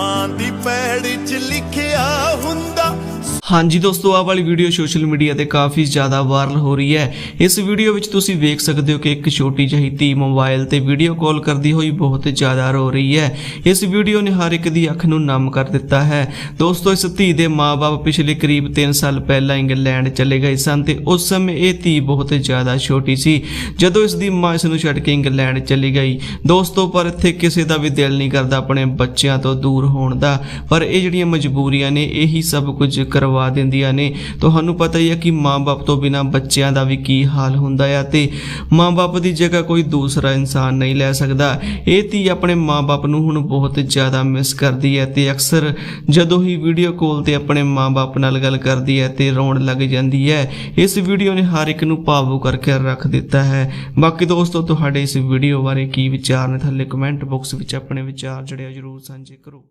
ਮਾਂ ਦੀ ਪੈੜ 'ਚ ਲਿਖਿਆ ਹੁੰਦਾ ਹਾਂਜੀ ਦੋਸਤੋ, ਆਹ ਵਾਲੀ ਵੀਡੀਓ ਸੋਸ਼ਲ ਮੀਡੀਆ ਤੇ ਕਾਫੀ ਜ਼ਿਆਦਾ ਵਾਇਰਲ ਹੋ ਰਹੀ ਹੈ। ਇਸ ਵੀਡੀਓ ਵਿੱਚ ਤੁਸੀਂ ਵੇਖ ਸਕਦੇ ਹੋ ਕਿ ਇੱਕ ਛੋਟੀ ਜਿਹੀ ਧੀ ਮੋਬਾਈਲ ਤੇ ਵੀਡੀਓ ਕਾਲ ਕਰਦੀ ਹੋਈ ਬਹੁਤ ਜ਼ਿਆਦਾ ਰੋ ਰਹੀ ਹੈ। ਇਸ ਵੀਡੀਓ ਨੇ ਹਰ ਇੱਕ ਦੀ ਅੱਖ ਨੂੰ ਨਮ ਕਰ ਦਿੱਤਾ ਹੈ। ਦੋਸਤੋ, ਇਸ ਧੀ ਦੇ ਮਾਪੇ ਪਿਛਲੇ ਕਰੀਬ 3 ਸਾਲ ਪਹਿਲਾਂ ਇੰਗਲੈਂਡ ਚਲੇ ਗਏ ਸਨ ਤੇ ਉਸ ਸਮੇਂ ਇਹ ਧੀ ਬਹੁਤ ਜ਼ਿਆਦਾ ਛੋਟੀ ਸੀ। ਜਦੋਂ ਇਸ ਦੀ ਮਾਂ ਇਸ ਨੂੰ ਛੱਡ ਕੇ ਇੰਗਲੈਂਡ ਚਲੀ ਗਈ, ਦੋਸਤੋ, ਪਰ ਇੱਥੇ ਕਿਸੇ ਦਾ ਵੀ ਦਿਲ ਨਹੀਂ ਕਰਦਾ ਆਪਣੇ ਬੱਚਿਆਂ ਤੋਂ ਦੂਰ ਹੋਣ ਦਾ। ਪਰ ਇਹ ਜਿਹੜੀਆਂ ਮਜਬੂਰੀਆਂ ਨੇ, ਇਹੀ ਸਭ ਕੁਝ ਕਰਵਾ ਦਿੰਦੀਆਂ ਨੇ। ਤੁਹਾਨੂੰ ਪਤਾ ਹੀ ਹੈ ਕਿ ਮਾਂ-ਬਾਪ ਤੋਂ ਬਿਨਾ ਬੱਚਿਆਂ ਦਾ ਵੀ ਕੀ ਹਾਲ ਹੁੰਦਾ ਹੈ ਤੇ ਮਾਂ-ਬਾਪ ਦੀ ਜਗ੍ਹਾ ਕੋਈ ਦੂਸਰਾ ਇਨਸਾਨ ਨਹੀਂ ਲੈ ਸਕਦਾ। ਇਹ ਧੀ ਆਪਣੇ ਮਾਂ-ਬਾਪ ਨੂੰ ਹੁਣ ਬਹੁਤ ਜ਼ਿਆਦਾ ਮਿਸ ਕਰਦੀ ਹੈ ਤੇ ਅਕਸਰ ਜਦੋਂ ਹੀ ਵੀਡੀਓ ਕਾਲ ਤੇ ਆਪਣੇ ਮਾਂ-ਬਾਪ ਨਾਲ ਗੱਲ ਕਰਦੀ ਹੈ ਤੇ ਰੋਣ ਲੱਗ ਜਾਂਦੀ ਹੈ, ਇਸ ਵੀਡੀਓ ਨੇ ਹਰ ਇੱਕ ਨੂੰ ਭਾਵੁਕ ਕਰਕੇ ਰੱਖ ਦਿੱਤਾ ਹੈ। ਬਾਕੀ ਦੋਸਤੋ, ਤੁਹਾਡੇ ਇਸ ਵੀਡੀਓ ਬਾਰੇ ਕੀ ਵਿਚਾਰ ਨੇ? ਥੱਲੇ ਕਮੈਂਟ ਬਾਕਸ ਵਿੱਚ ਆਪਣੇ ਵਿਚਾਰ ਜਿਹੜੇ ਆ ਜਰੂਰ ਸਾਂਝੇ ਕਰੋ।